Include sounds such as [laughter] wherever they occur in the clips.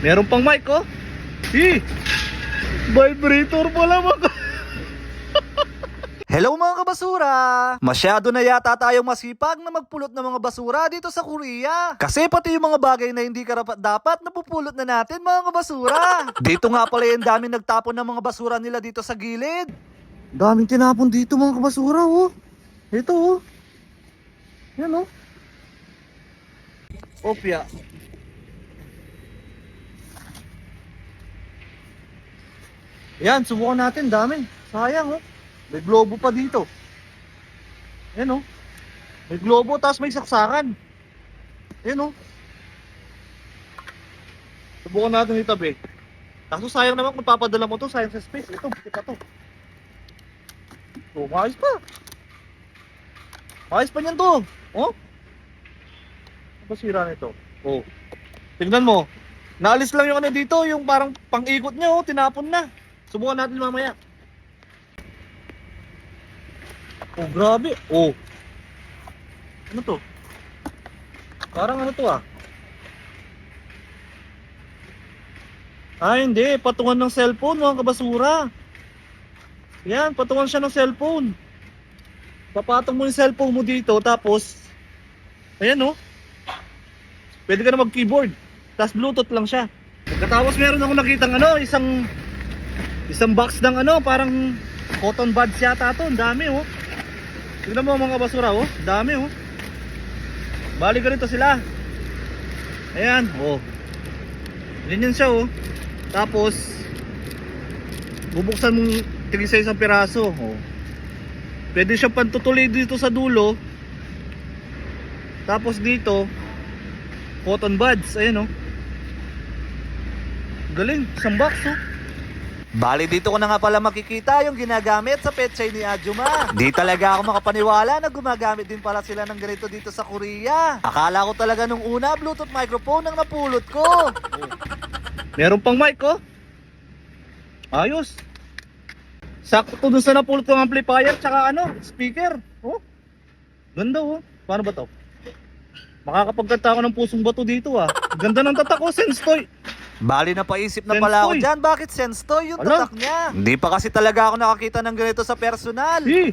Meron pang mic oh. Hi! Vibrator pala mga [laughs] Hello mga kabasura! Masyado na yata tayong masipag na magpulot ng mga basura dito sa Korea. Kasi pati yung mga bagay na hindi karapat dapat napupulot na natin mga kabasura. [laughs] dito nga pala yung daming nagtapon ng mga basura nila dito sa gilid. Daming tinapon dito mga kabasura oh. Ito oh. Yan oh. Opya. Yan, subukan natin, dami. Sayang oh. May globo pa dito. Yan oh. May globo tapos may saksakan. Yan oh. Subukan natin itabi. Kaso sayang naman kung papadala mo to, sayang sa space. Ito, buti to. Oh, maayos pa. Maayos pa niyan to. Oh? Ano sira nito? Oh. Tignan mo. Naalis lang yung ano dito, yung parang pang-ikot niya, oh, tinapon na. Subukan natin mamaya. Oh, grabe. Oh. Ano to? Parang ano to ah? Ah, hindi. Patungan ng cellphone, mga kabasura. Yan, patungan siya ng cellphone. Papatong mo yung cellphone mo dito, tapos, ayan oh. Pwede ka na mag-keyboard. Tapos Bluetooth lang siya. Pagkatapos meron ako nakitang ano, isang, isang box ng ano, parang cotton buds yata to. Ang dami oh. Tignan mo mga basura oh. Dami oh. Bali ganito sila. Ayan, oh. Ganyan siya oh. Tapos bubuksan mong tigil sa isang piraso. Oh. Pwede siyang pantutuloy dito sa dulo. Tapos dito cotton buds, ayan oh. Galing, isang box oh. Bali dito ko na nga pala makikita yung ginagamit sa petchay ni Ajuma. Di talaga ako makapaniwala na gumagamit din pala sila ng ganito dito sa Korea. Akala ko talaga nung una Bluetooth microphone ang napulot ko. Meron pang mic oh. Ayos. Sakto to dun sa napulot kong amplifier tsaka ano, speaker. Oh. Ganda oh. Paano ba to? Makakapagkanta ako ng pusong bato dito ah. Ganda ng tatak ko, sense toy. Bali na paisip na Sense pala ako toy. dyan, bakit sense toy yung Ala. tatak niya? Hindi pa kasi talaga ako nakakita ng ganito sa personal. Hi.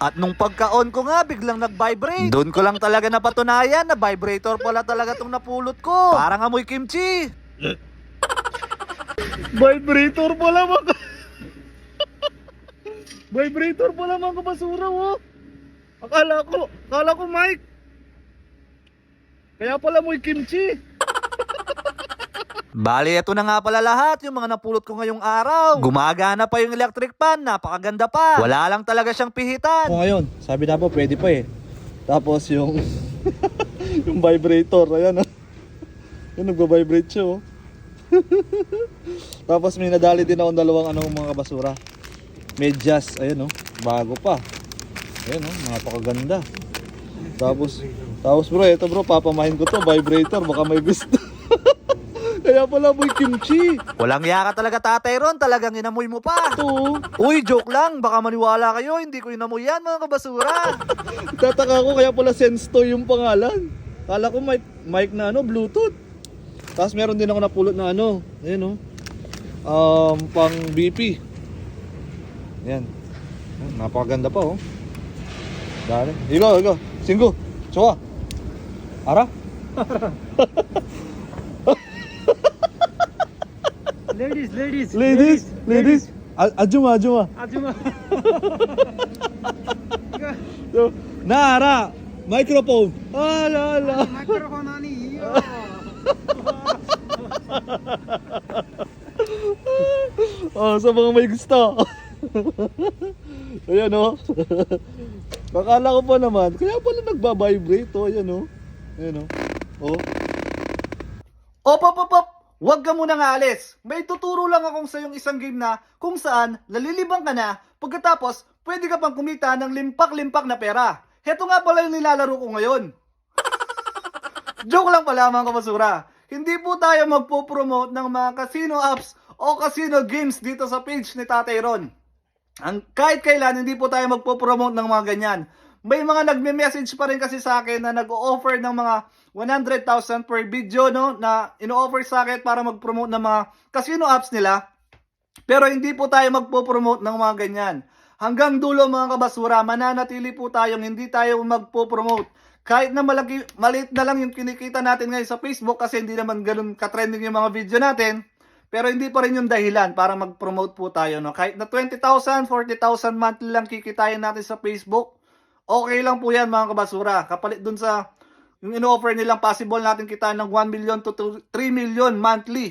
At nung pagka-on ko nga, biglang nag-vibrate. Doon ko lang talaga napatunayan na vibrator pala talaga tong napulot ko. Parang amoy kimchi. Vibrator pala mga Vibrator pala mga kabasura oh. Akala ko, akala ko mic. Kaya pala mo'y kimchi. Bali, ito na nga pala lahat yung mga napulot ko ngayong araw. Gumagana pa yung electric fan, napakaganda pa. Wala lang talaga siyang pihitan. O ngayon, sabi na po pwede pa eh. Tapos yung [laughs] yung vibrator, ayan oh. Yung nagba-vibrate siya oh. [laughs] Tapos may nadali din akong dalawang ano mga basura. Medyas, ayan oh, bago pa. Ayan oh, napakaganda. Tapos tapos bro, ito bro, papamahin ko to, vibrator, baka may gusto. [laughs] Kaya pala mo'y kimchi. Walang yaka talaga tatay ron, talagang inamoy mo pa. Ito. Uy, joke lang, baka maniwala kayo, hindi ko inamoy yan mga kabasura. Tataka ko kaya pala Sensto yung pangalan. Kala ko mic, mic na ano, Bluetooth. Tapos meron din ako napulot na ano, ayan oh. Um, pang BP. Yan. Ayan, Napakaganda pa oh. Dali. Higo, higo. Singgo. Chowa. Ara? [laughs] Ladies, ladies. Ladies, ladies. Ajuma, Ajuma. Ajuma. [laughs] so, Nara, microphone. Oh, la, la. Ah, microphone ani. [laughs] oh, sa mga may gusto. [laughs] Ayan oh. Akala ko pa naman, kaya pala nagba-vibrate oh, ayan oh. Ayan oh. Oh. Op, op, op, op. Huwag ka munang aalis. May tuturo lang akong sa yung isang game na kung saan nalilibang ka na pagkatapos pwede ka pang kumita ng limpak-limpak na pera. Heto nga pala yung nilalaro ko ngayon. [laughs] Joke lang pala mga kabasura. Hindi po tayo magpo-promote ng mga casino apps o casino games dito sa page ni Tatay Ron. Ang kahit kailan hindi po tayo magpo-promote ng mga ganyan. May mga nagme-message pa rin kasi sa akin na nag-o-offer ng mga 100,000 per video no na ino-offer sa akin para mag-promote ng mga casino apps nila. Pero hindi po tayo magpo-promote ng mga ganyan. Hanggang dulo mga kabasura, mananatili po tayong hindi tayo magpo-promote. Kahit na malaki, maliit na lang yung kinikita natin ngayon sa Facebook kasi hindi naman ganun ka-trending yung mga video natin. Pero hindi pa rin yung dahilan para mag-promote po tayo. No? Kahit na 20,000, 40,000 monthly lang kikitain natin sa Facebook, okay lang po yan mga kabasura. Kapalit dun sa yung in-offer nilang possible natin kita ng 1 million to 3 million monthly.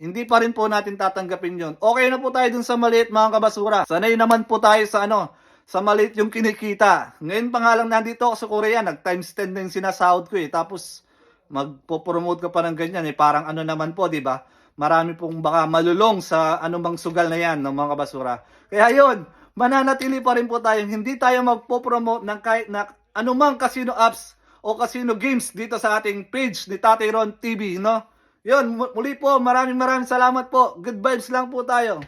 Hindi pa rin po natin tatanggapin yon. Okay na po tayo dun sa maliit mga kabasura. Sanay naman po tayo sa ano, sa maliit yung kinikita. Ngayon pa nga lang nandito ako sa Korea, nag times 10 na yung sinasahod ko eh. Tapos magpo-promote ka pa ng ganyan eh. Parang ano naman po, di ba? Marami pong baka malulong sa anumang sugal na yan ng mga kabasura. Kaya yun, mananatili pa rin po tayo. Hindi tayo magpo-promote ng kahit na anumang casino apps o casino games dito sa ating page ni Tatay Ron TV, no? Yun, mu- muli po, maraming maraming salamat po. Good vibes lang po tayo.